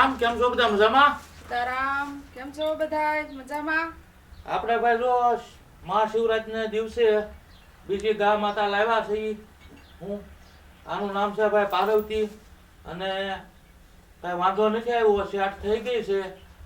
સીતારામ કેમ છો બધા મજામાં? સીતારામ કેમ છો બધા? મજામાં? આપણે ભાઈ જો મહાશિવરાત્રિના દિવસે બીજી ગા માતા લાવ્યા છે હું આનું નામ છે ભાઈ પાર્વતી. અને કઈ વાંધો નથી આવ્યો સેટ થઈ ગઈ છે.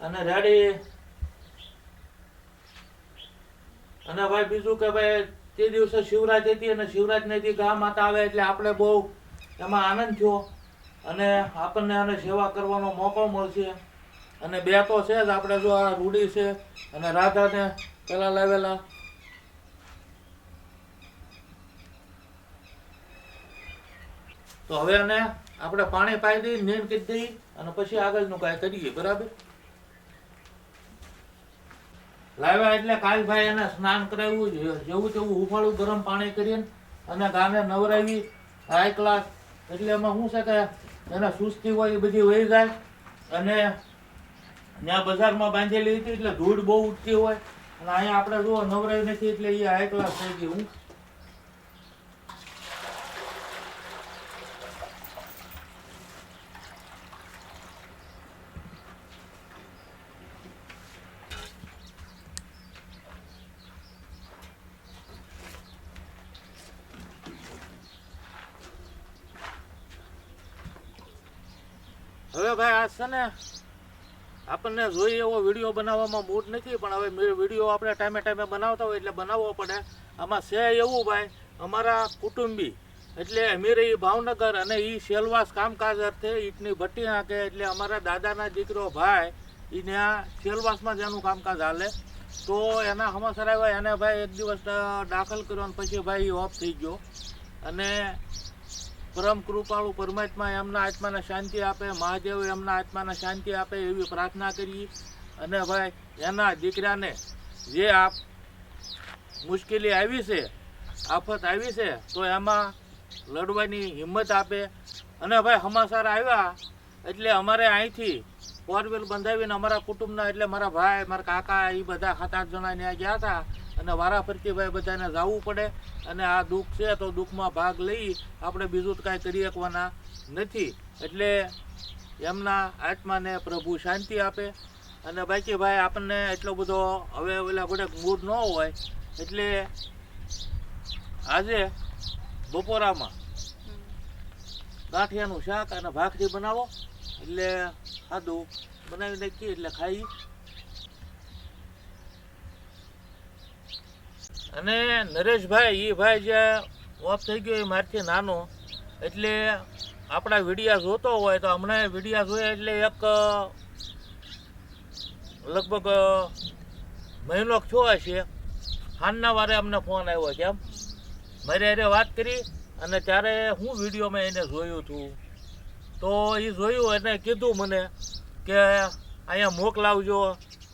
અને રેડી. અને ભાઈ બીજું કે ભાઈ તે દિવસે શિવરાજ હતી અને શિવરાજ ને ગા માતા આવે એટલે આપણે બહુ એમાં આનંદ થયો. અને આપણને આને સેવા કરવાનો મોકો મળશે. અને બે તો છે જ, આપણે જો આ રૂડી છે અને રાધાને પેલા લાવેલા. તો હવે એને આપણે પાણી પાઈ દઈ, નીણ કરી દઈ, અને પછી આગળનું કાંઈ કરીએ, બરાબર? લાવ્યા એટલે કાલભાઈ એને સ્નાન કરાવ્યું જેવું તેવું હુફાળું ગરમ પાણી કરીને અને ગાને નવરાવી હાઈ ક્લાસ એટલે એમાં શું છે કે એને સુસ્તી હોય એ બધી વહી જાય. અને ત્યાં બજારમાં બાંધેલી હતી એટલે ધૂળ બહુ ઉઠતી હોય. અને અહીંયા આપણે જુઓ, નવરાઈ નથી એટલે એ હાઈ ક્લાસ થઈ ગઈ. હું હવે ભાઈ આ છે ને, આપણને જોઈએ એવો વીડિયો બનાવવામાં મૂડ નથી, પણ હવે વીડિયો આપણે ટાઈમે ટાઈમે બનાવતા હોય એટલે બનાવવો પડે. આમાં છે એવું ભાઈ, અમારા કુટુંબી, એટલે અમીર એ ભાવનગર અને એ સેલવાસ કામકાજ અર્થે ઈટની ભટ્ટી નાખે એટલે અમારા દાદાના દીકરો ભાઈ એ ત્યાં સેલવાસમાં જ એનું કામકાજ હાલે. તો એના સમાચાર આવ્યા, એને ભાઈ એક દિવસ દાખલ કર્યો અને પછી ભાઈ ઓફ થઈ ગયો. અને પરમ કૃપાળુ પરમાત્મા એમના આત્માને શાંતિ આપે, મહાદેવ એમના આત્માને શાંતિ આપે એવી પ્રાર્થના કરી અને ભાઈ, એના દીકરાને જે આપ મુશ્કેલી આવી છે, આફત આવી છે, તો એમાં લડવાની હિંમત આપે. અને ભાઈ, હમાસાર આવ્યા એટલે અમારે અહીંથી ફોર બંધાવીને અમારા કુટુંબના એટલે મારા ભાઈ, મારા કાકા એ બધા સાત આઠ જણા ત્યાં ગયા હતા. અને વારા ફરતી ભાઈ બધાને જવું પડે અને આ દુઃખ છે તો દુઃખમાં ભાગ લઈ આપણે બીજું તો કાંઈ કરી શકવાના નથી. એટલે એમના આત્માને પ્રભુ શાંતિ આપે અને બાકી ભાઈ આપણને એટલો બધો હવે ઓલા ગોડે મૂડ ન હોય એટલે આજે બપોરામાં ગાંઠિયાનું શાક અને ભાખરી બનાવો. એટલે સાદું બનાવી નાખીએ એટલે ખાઈ અને નરેશભાઈ એ ભાઈ જે ઓફ થઈ ગયો એ મારથી નાનો. એટલે આપણા વિડીયા જોતો હોય તો હમણાં વિડીયા જોઈએ એટલે એક લગભગ મહિનો છો હશે. હાનના વારે અમને ફોન આવ્યો છે, એમ. મારે એને વાત કરી અને ત્યારે હું વિડીયોમાં એને જોયું હતું તો એ જોયું એને કીધું મને કે અહીંયા મોકલાવજો,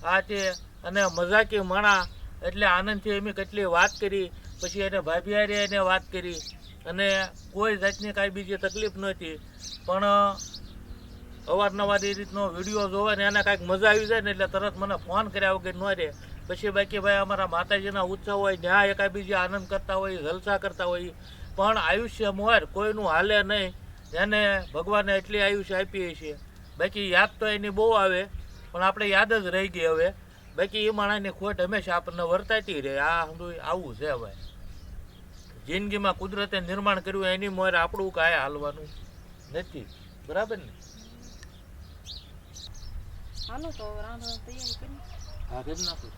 આ તે, અને મજાકી માણા એટલે આનંદથી એમ કેટલી વાત કરી, પછી એને ભાભી હારે એને વાત કરી. અને કોઈ જાતની કાંઈ બીજી તકલીફ નહોતી. પણ અવારનવાર એ રીતનો વીડિયો જોવે ને એને કાંઈક મજા આવી જાય ને એટલે તરત મને ફોન કર્યા વગર ન રહે. પછી બાકી ભાઈ અમારા માતાજીના ઉત્સવ હોય ત્યાં એકાબીજી આનંદ કરતા હોય, જલસા કરતા હોય. પણ આયુષ્ય મોર, કોઈનું હાલે નહીં. એને ભગવાને એટલી આયુષ્ય આપીએ છીએ. બાકી યાદ તો એની બહુ આવે, પણ આપણે યાદ જ રહી ગઈ હવે. બાકી એ માણસની ખોટ હંમેશા આપણને વર્તાતી રહે. આ બધું આવું છે ભાઈ જિંદગીમાં કુદરતે નિર્માણ કર્યું એની મોર આપણું કાંઈ હાલવાનું નથી. બરાબર ને? હાલો તો રાંધવાની તૈયારી કરી. હા કરી નાખો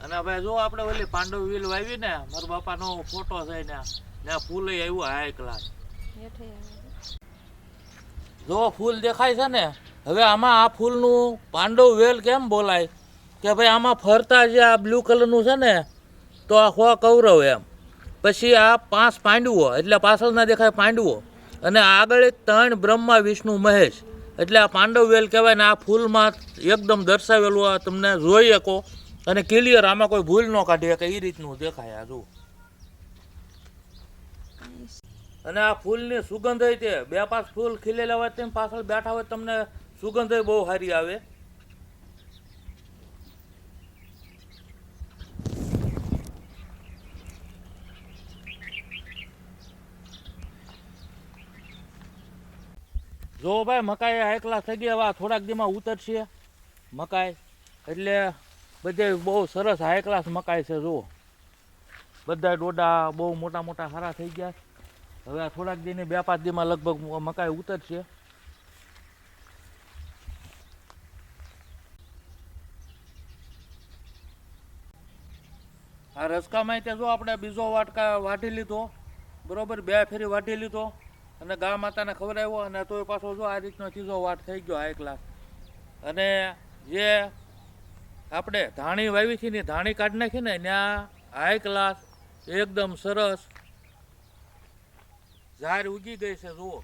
અને ભાઈ જો આપણે ઓલી પાંડવ વ્હીલ વાવી ને મારા બાપાનો ફોટો છે ને ને ફૂલ આવ્યું હા હેઠે જો ફૂલ દેખાય છે ને હવે આમાં આ ફૂલનું પાંડવ વેલ કેમ બોલાય? કે ભાઈ આમાં ફરતા જે આ બ્લુ કલરનું છે ને, તો આ હો કૌરવ એમ. પછી આ પાંચ પાંડવો એટલે પાછળના દેખાય પાંડવો અને આગળ ત્રણ બ્રહ્મા, વિષ્ણુ, મહેશ. એટલે આ પાંડવ વેલ કહેવાય ને, આ ફૂલમાં એકદમ દર્શાવેલું આ તમને જોઈ શકો. અને ક્લિયર આમાં કોઈ ભૂલ ન કાઢી કે એ રીતનું દેખાય આ, જુઓ. અને આ ફૂલની સુગંધ હોય તે, બે પાંચ ફૂલ ખીલેલા હોય તેમ પાછળ બેઠા હોય તમને સુગંધ બહુ સારી આવે. જો ભાઈ, મકાઈ એકલા થઈ ગયા, હવે થોડાક દીમાં ઉતરશે. મકાઈ, એટલે બધે બહુ સરસ હાઈ ક્લાસ મકાઈ છે, જુઓ. બધા ડોડા બહુ મોટા મોટા સારા થઈ ગયા. હવે આ થોડાક દીની બે પાંચ દીમાં લગભગ મકાઈ ઉતરશે. રસકામાં તે જો આપણે બીજો વાટકા વાટી લીધો, બરોબર, બે ફેરી વાટી લીધો, અને ગા માતાને ખવડાવ્યો અને તોય પાછો જો આ રીતનો ત્રીજો વાટ થઈ ગયો આ ક્લાસ અને જે આપણે ધાણી વાવી છે ને ધાણી કાઢી નાખી ને ત્યાં હાઈ ક્લાસ એકદમ સરસ ઝાડ ઉગી ગઈ છે, જુઓ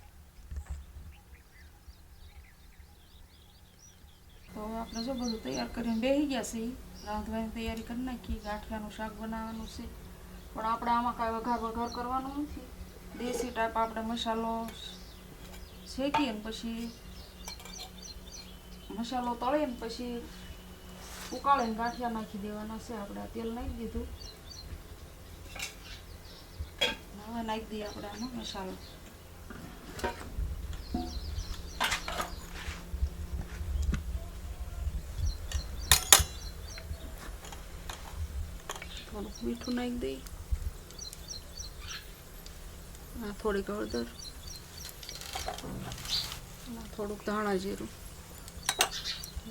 તો હવે આપણે જો બધું તૈયાર કરીને બેસી ગયા છે રાંધવાની તૈયારી કરી નાખી ગાંઠિયાનું શાક બનાવવાનું છે. પણ આપણે આમાં કાંઈ વઘાર વઘાર કરવાનું નથી. દેશી ટાઈપ આપણે મસાલો શેકીએ ને પછી મસાલો તળીને પછી ઉકાળીને ગાંઠિયા નાખી દેવાના છે. આપણે તેલ નાખી દીધું. હવે નાખી દઈએ આપણે આનો મસાલો. થોડુંક મીઠું નાખી દઈ. આ થોડીક હળદર. થોડુંક ધાણા જીરું.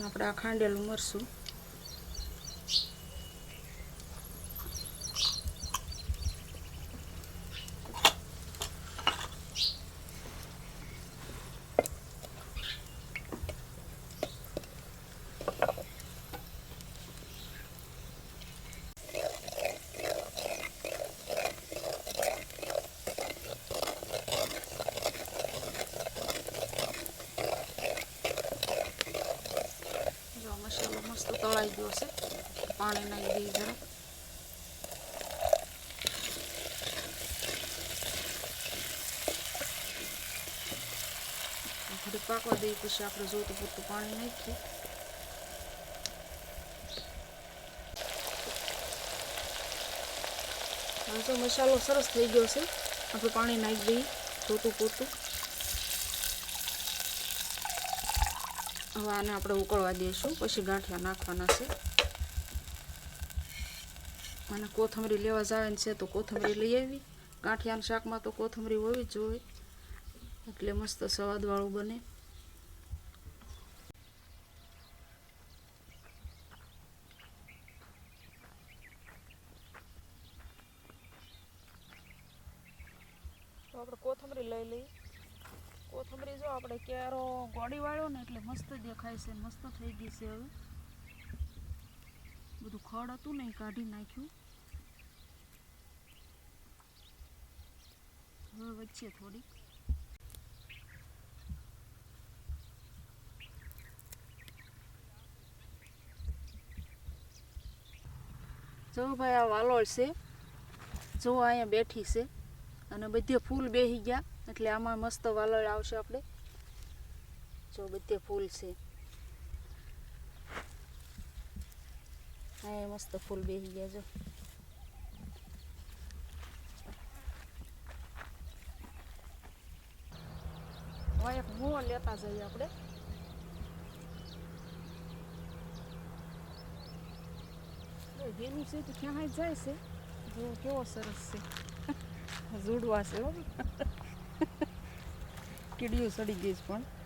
આપણે આ ખાંડેલું મરશું જો મસાલો મસ્ત તળાઈ ગયો છે પાણી નાખી દઈએ જરા. થોડી પાકવા દઈએ પછી આપણે જોતું પૂરતું પાણી નાખીએ. હવે તો મસાલો સરસ થઈ ગયો છે, આપણે પાણી નાખી દઈએ જોતું પૂરતું હવે આને આપણે ઉકળવા દઈશું, પછી ગાંઠિયા નાખવાના છે. અને કોથમરી લેવા જવાની છે તો કોથમરી લઈ આવી. ગાંઠિયાના શાકમાં તો કોથમરી હોવી જ જોઈએ એટલે મસ્ત સ્વાદવાળું બને. તો આપણે કોથમરી લઈ લઈએ. કોથમરી જો આપણે કેરો ગોળી વાળ્યો ને એટલે મસ્ત દેખાય છે, મસ્ત થઈ ગઈ છે હવે. બધું ખડ હતું ને કાઢી નાખ્યું. વચ્ચે થોડી જો ભાઈ આ વાલોળ છે, જો અહીંયા બેઠી છે, અને બધે ફૂલ બેસી ગયા, એટલે આમાં મસ્ત વાલળ આવશે આપણે. જો બધે ફૂલ છે. અહીંયા મસ્ત ફૂલ બેસી ગયા જો. હવે એક મોં લેતા જઈએ આપણે જેનું છે તો ક્યાં જાય છે જો કેવો સરસ છે જોડવા છે હો કીડીઓ સડી ગઈ છે પણ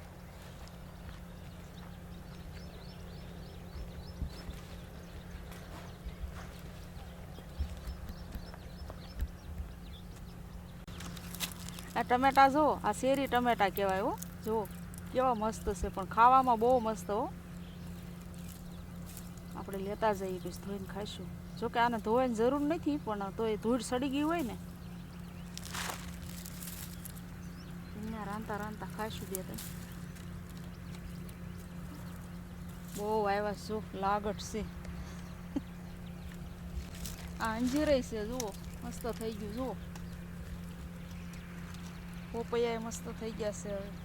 આ ટમેટા જો, આ શેરી ટમેટા કહેવાય હો. જો, કેવા મસ્ત છે, પણ ખાવામાં બહુ મસ્ત હો. આપણે લેતા જઈએ પછી ધોઈને ખાઈશું. જોકે આને ધોવાની જરૂર નથી, પણ તોય ધૂળ સડી ગઈ હોય ને. અહીંયા રાંધતા રાંધતા ખાઈશું બે ત્રણ. બહુ આવ્યા જો, લાગટ છે. આ અંજીરાઈ છે, જુઓ, મસ્ત થઈ ગયું, જુઓ. પોપૈયા મસ્ત થઈ ગયા છે હવે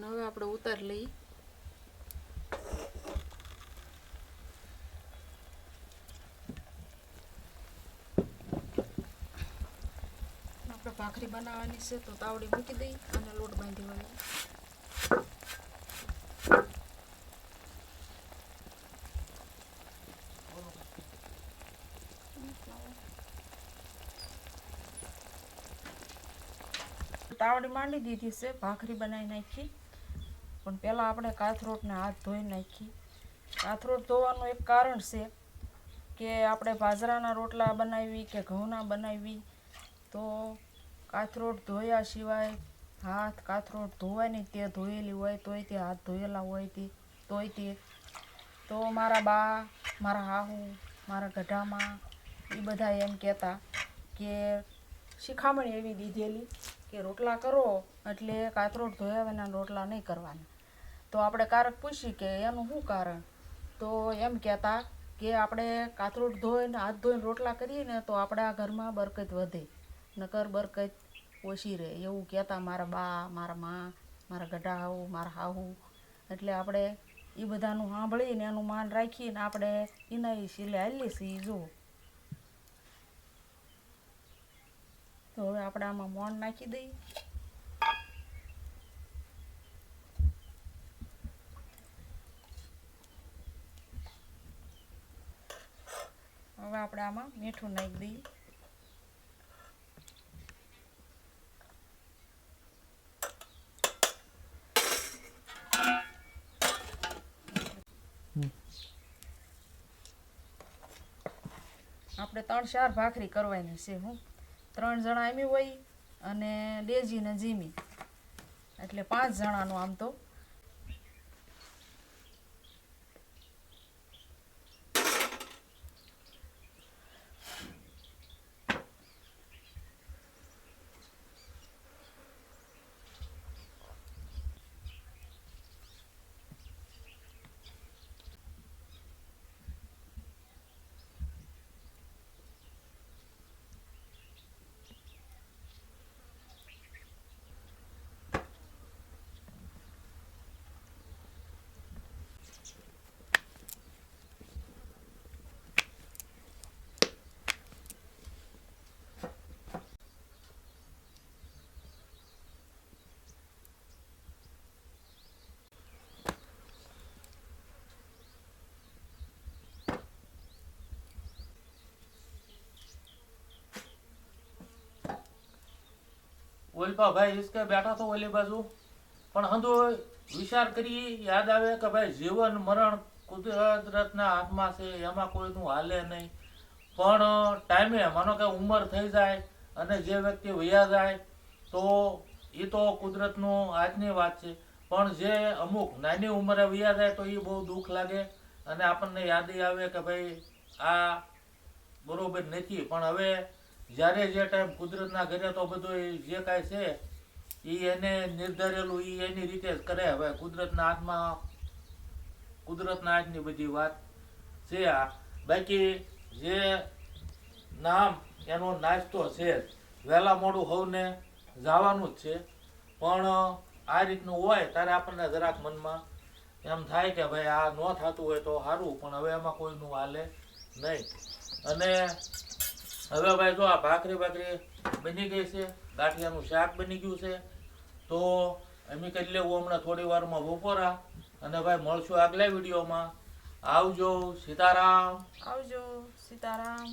અને હવે આપણે ઉતાર લઈ આપણે ભાખરી બનાવવાની છે તો તાવડી મૂકી દઈ અને લોટ બાંધી દેવાનો તાવડી માંડી દીધી છે, ભાખરી બનાવી નાખી. પણ પહેલાં આપણે કાથરોટને હાથ ધોઈ નાખી. કાથરોટ ધોવાનું એક કારણ છે કે આપણે બાજરાના રોટલા બનાવી કે ઘઉંના બનાવી, તો કાથરોટ ધોયા સિવાય હાથ કાથરોટ ધોવાય નહીં તે ધોયેલી હોય તોય તે હાથ ધોયેલા હોય તે, તોય તે. તો મારા બા, મારા હાહુ, મારા ગઢામાં એ બધા એમ કહેતા કે શિખામણ એવી દીધેલી કે રોટલા કરો એટલે કાથરોટ ધોયા વિના રોટલા નહીં કરવાના. તો આપણે કારક પૂછી કે એનું શું કારણ? તો એમ કહેતા કે આપણે કાથરોટ ધોઈને, હાથ ધોઈને રોટલા કરીએ ને તો આપણા ઘરમાં બરકત વધે. નકર બરકત ઓછી રહે. એવું કહેતા મારા બા, મારા મા, મારા ગઢા હાહુ મારા હાહુ. એટલે આપણે એ બધાનું સાંભળીને એનું માન રાખીને આપણે એના સિલે હાલીએ છીએ જો તો હવે આપણે આમાં મોણ નાખી દઈએ હવે આપણે આમાં મીઠું નાખી દઈએ. આપણે ત્રણ ચાર ભાખરી કરવાની છે હું. ત્રણ જણા એમી હોય અને ડેજી ને જીમી. એટલે પાંચ જણાનું આમ તો. ઓલપા ભાઈ હિસકે બેઠા તો ઓલી બાજુ. પણ હંધો વિચાર કરી યાદ આવે કે ભાઈ જીવન, મરણ કુદરતના હાથમાં છે, એમાં કોઈનું હાલે નહીં. પણ ટાઈમે માનો કે ઉંમર થઈ જાય અને જે વ્યક્તિ વયા જાય, તો એ તો કુદરતનું આજની વાત છે. પણ જે અમુક નાની ઉંમરે વયા જાય તો એ બહુ દુઃખ લાગે અને આપણને યાદ આવે કે ભાઈ આ બરોબર નથી. પણ હવે જ્યારે જે ટાઈમ કુદરતના ઘરે તો બધું જે કાંઈ છે એ એને નિર્ધારેલું એ એની રીતે જ કરે. હવે કુદરતના હાથમાં, કુદરતના હાથની બધી વાત છે આ. બાકી જે નામ, એનો નાસ્તો છે વહેલા મોડું હવને જવાનું જ છે. પણ આ રીતનું હોય ત્યારે આપણને જરાક મનમાં એમ થાય કે ભાઈ આ ન થતું હોય તો સારું, પણ હવે એમાં કોઈનું હાલે નહીં. અને હવે ભાઈ જો આ ભાખરી ભાખરી બની ગઈ છે, ગાંઠિયાનું શાક બની ગયું છે, તો અમે કરી લેવું, હમણાં થોડી વારમાં બપોરા અને ભાઈ મળશું આગલા વિડીયોમાં. આવજો, સીતારામ. આવજો, સીતારામ.